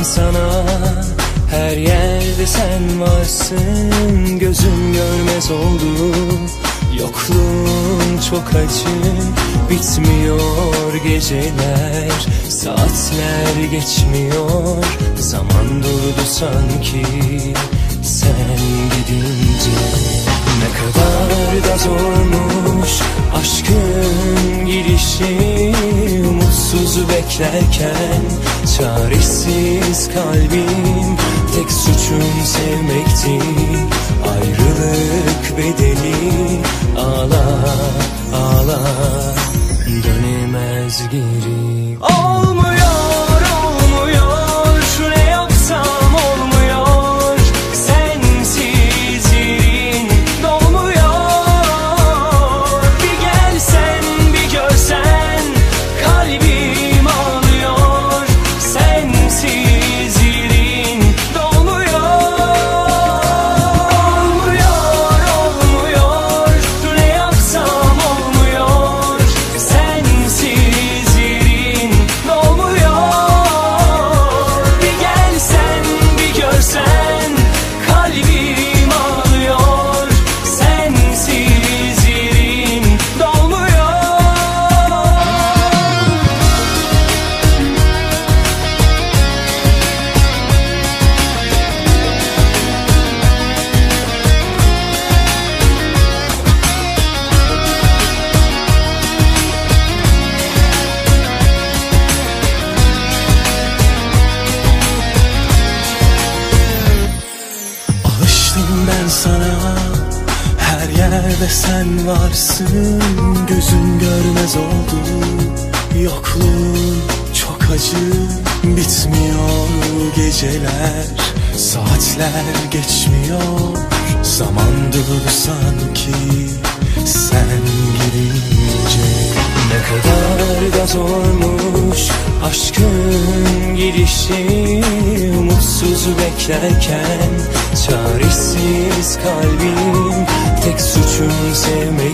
ben sana. Her yerde sen varsın Gözüm görmez oldu. Yokluğun çok acı Bitmiyor geceler. Saatler geçmiyor Zaman durdu sanki. Sen gidince Ne kadar da zormuş Aşkın Umutsuz beklerken Çaresiz kalbim Tek suçum sevmekti. Ayrılık bedeli Alıştım ben sana Her yerde sen varsın. Gözüm görmez oldu Yokluğun çok acı. Bitmiyor geceler Saatler geçmiyor. Zaman durdu sanki Sen gidince Ne kadar da zormuş Aşkın girişi Umutsuz beklerken Çaresiz kalbim Tek suçum sevmekti